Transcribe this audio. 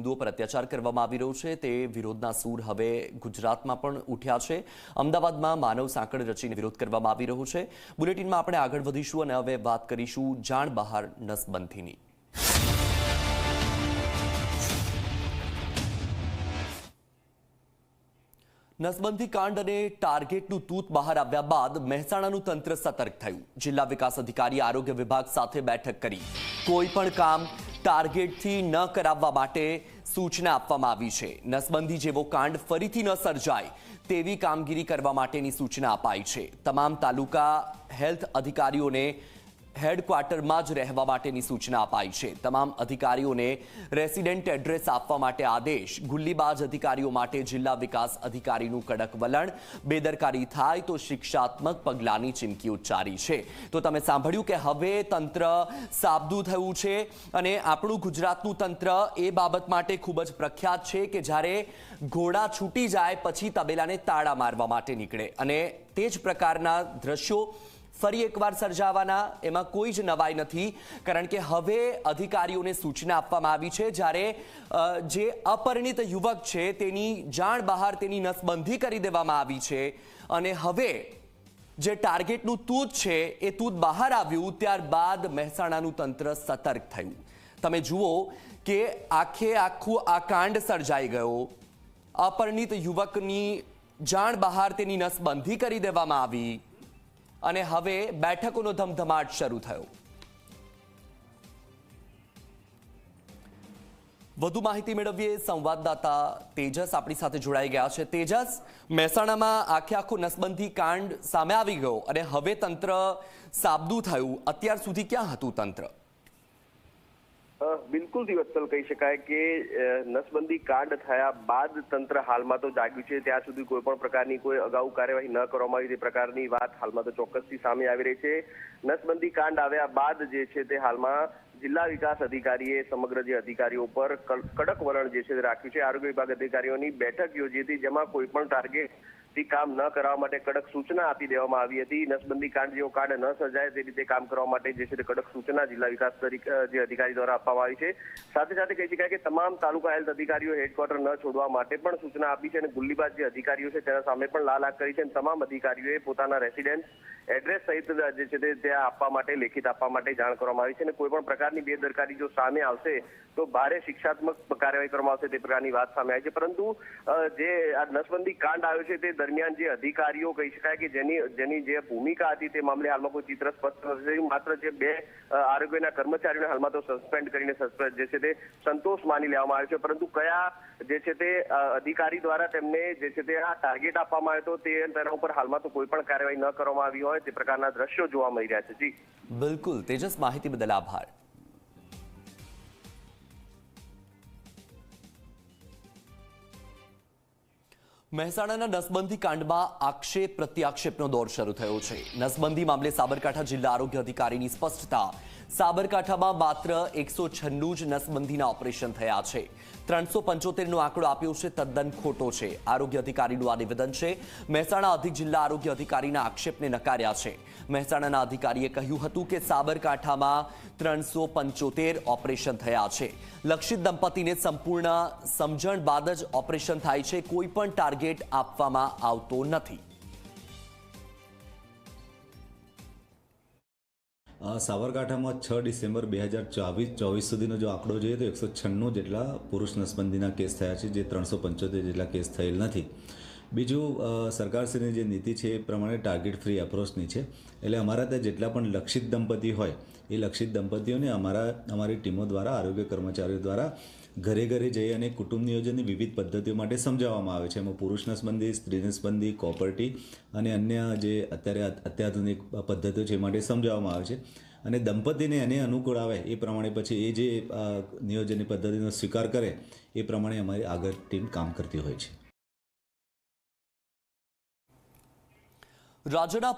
રોહિંદુઓ પર અત્યાચાર કરવામાં આવી રહ્યો છે. તે વિરોધના સૂર હવે ગુજરાતમાં પણ ઉઠ્યા છે. અમદાવાદમાં માનવ સાંકળ રચીને વિરોધ કરવામાં આવી રહ્યો છે. બુલેટિનમાં આપણે આગળ વધીશું અને હવે વાત કરીશું જાણ બહાર નસબંધીની. નસબંધી કાંડ અને ટાર્ગેટનું તૂત બહાર આવ્યા બાદ મહેસાણાનું તંત્ર સતર્ક થયું. જિલ્લા વિકાસ અધિકારી આરોગ્ય વિભાગ સાથે બેઠક કરી. કોઈ પણ કામ ટાર્ગેટથી ન કરાવવા માટે સૂચના આપવામાં આવી છે. નસબંધી જેવો કાંડ ફરીથી ન સર્જાય તેવી કામગીરી કરવા માટેની સૂચના અપાઈ છે. તમામ તાલુકા હેલ્થ અધિકારીઓને હેડક્વાર્ટરમાં જ રહેવા માટેની સૂચના અપાઈ છે. તમામ અધિકારીઓને રેસિડેન્ટ એડ્રેસ આપવા માટે આદેશ. ગુલ્લીબાજ અધિકારીઓ માટે જિલ્લા વિકાસ અધિકારીનું કડક વલણ. બેદરકારી થાય તો શિક્ષાત્મક પગલાંની ચીમકી ઉચ્ચારી છે. તો તમે સાંભળ્યું કે હવે તંત્ર સાબદું થયું છે અને આપણું ગુજરાતનું તંત્ર એ બાબત માટે ખૂબ જ પ્રખ્યાત છે કે જ્યારે ઘોડા છૂટી જાય પછી તબેલાને તાળા મારવા માટે નીકળે. અને તે જ પ્રકારના દ્રશ્યો ફરી એકવાર સર્જાવાના, એમાં કોઈ જ નવાઈ નથી, કારણ કે હવે અધિકારીઓને સૂચના આપવામાં આવી છે, જ્યારે જે અપરિણિત યુવક છે, તેની જાણ બહાર તેની નસબંધી કરી દેવામાં આવી છે, અને હવે જે ટાર્ગેટનું તૂત છે, એ તૂત બહાર આવ્યું, ત્યારબાદ મહેસાણાનું તંત્ર સતર્ક થયું. તમે જુઓ કે આખે આખું આ કાંડ સર્જાઈ ગયો. અપરિણિત યુવકની જાણ બહાર તેની નસબંધી કરી દેવામાં આવી. અને હવે બેઠકોનો ધમધમાટ શરૂ થયો. વધુ માહિતી મેળવીએ સંવાદદાતા તેજસ આપણી સાથે જોડાઈ ગયા છે. તેજસ, મહેસાણામાં આખે આખું નસબંધી કાંડ સામે આવી ગયો અને હવે તંત્ર સાબદું થયું. અત્યાર સુધી ક્યાં હતું તંત્ર? બિલકુલ દિવસલ કહી શકાય કે નસબંધી કાંડ થયા બાદ તંત્ર હાલમાં તો જાગ્યું છે. ત્યાં સુધી કોઈ પણ પ્રકારની કોઈ અગાઉ કાર્યવાહી ન કરવામાં આવી. તે પ્રકારની વાત હાલમાં તો ચોક્કસથી સામે આવી રહી છે. નસબંધી કાંડ આવ્યા બાદ જે છે તે હાલમાં જિલ્લા વિકાસ અધિકારીએ સમગ્ર જે અધિકારીઓ પર કડક વલણ જે છે તે રાખ્યું છે. આરોગ્ય વિભાગ અધિકારીઓની બેઠક યોજી હતી, જેમાં કોઈ પણ ટાર્ગેટ થી કામ ન કરવા માટે કડક સૂચના આપી દેવામાં આવી હતી. નસબંધી કાંડ જેવો કાંડ ન સર્જાય તે રીતે કામ કરવા માટે જે છે તે કડક સૂચના જિલ્લા વિકાસ જે અધિકારી દ્વારા આપવામાં આવી છે. સાથે સાથે કહી શકાય કે તમામ તાલુકા હેલ્થ અધિકારીઓ હેડક્વાર્ટર ન છોડવા માટે પણ સૂચના આપી છે અને ગુલ્લીબાજ જે અધિકારીઓ છે તેના સામે પણ લાલ આંખ કરી છે અને તમામ અધિકારીઓએ પોતાના રેસિડેન્સ એડ્રેસ સહિત જે છે તે ત્યાં આપવા માટે, લેખિત આપવા માટે જાણ કરવામાં આવી છે અને કોઈ પણ પ્રકારની બેદરકારી જો સામે આવશે તો ભારે શિક્ષાત્મક કાર્યવાહી કરવામાં આવશે તે પ્રકારની વાત સામે આવી છે. પરંતુ જે આ નસબંધી કાંડ આવ્યો છે તે દરમિયાન જે અધિકારીઓ કહી શકાય કે જેની જેની જે ભૂમિકા હતી તે મામલે હાલમાં કોઈ ચિત્ર સ્પષ્ટ નથી માત્ર જે બે આરોગ્યના કર્મચારીઓને હાલમાં તો સસ્પેન્ડ કરીને સસ્પેન્ડ જે છે તે સંતોષ માની લેવામાં આવ્યો છે. પરંતુ કયા જે છે તે અધિકારી દ્વારા તેમને જે છે તે આ ટાર્ગેટ આપવામાં આવ્યો હતો તેના ઉપર હાલમાં તો કોઈ પણ કાર્યવાહી ન કરવામાં આવી હોય તે પ્રકારના દ્રશ્યો જોવા મળી રહ્યા છે. જી. બિલકુલ. તેજસ માહિતી બદલ આભાર. મહેસાણાના નસબંધી કાંડમાં આક્ષેપ પ્રત્યાક્ષેપનો દોર શરૂ થયો છે. નસબંધી મામલે સાબરકાંઠા જિલ્લા આરોગ્ય અધિકારીની સ્પષ્ટતા સાબરકાંઠામાં માત્ર એકસો છન્નું જ નસબંધીના ઓપરેશન થયા છે. ત્રણસો પંચોતેરનો આંકડો આપ્યો છે, તદ્દન ખોટો છે. આરોગ્ય અધિકારીનું આ નિવેદન છે. મહેસાણા અધિક જિલ્લા આરોગ્ય અધિકારીના આક્ષેપને નકાર્યા છે. મહેસાણાના અધિકારીએ કહ્યું હતું કે સાબરકાંઠામાં ત્રણસો પંચોતેર ઓપરેશન થયા છે. લક્ષિત દંપતીને સંપૂર્ણ સમજણ બાદ જ ઓપરેશન થાય છે. કોઈ પણ ટાર્ગેટ આપવામાં આવતો નથી. સાબરકાંઠામાં છ ડિસેમ્બર બે હજાર ચોવીસ ચોવીસ સુધીનો જો આંકડો જોઈએ તો એકસો છન્નું જેટલા પુરુષ નસબંધીના કેસ થયા છે, જે ત્રણસો પંચોતેર જેટલા કેસ થયેલ નથી. બીજું સરકારશ્રીની જે નીતિ છે એ પ્રમાણે ટાર્ગેટ ફ્રી એપ્રોચની છે. એટલે અમારા ત્યાં જેટલા પણ લક્ષિત દંપતી હોય, એ લક્ષિત દંપતીઓને અમારા, અમારી ટીમો દ્વારા, આરોગ્ય કર્મચારીઓ દ્વારા ઘરે ઘરે જઈ અને કુટુંબ નિયોજનની વિવિધ પદ્ધતિઓ માટે સમજાવવામાં આવે છે. એમાં પુરુષ નસબંધી, સ્ત્રી નસબંધી, કોપર્ટી અને અન્ય જે અત્યારે અત્યાધુનિક પદ્ધતિઓ છે એ માટે સમજાવવામાં આવે છે. અને દંપતીને એને અનુકૂળ આવે એ પ્રમાણે પછી એ જે નિયોજનની પદ્ધતિનો સ્વીકાર કરે એ પ્રમાણે અમારી આગળ ટીમ કામ કરતી હોય છે. રાજ્યના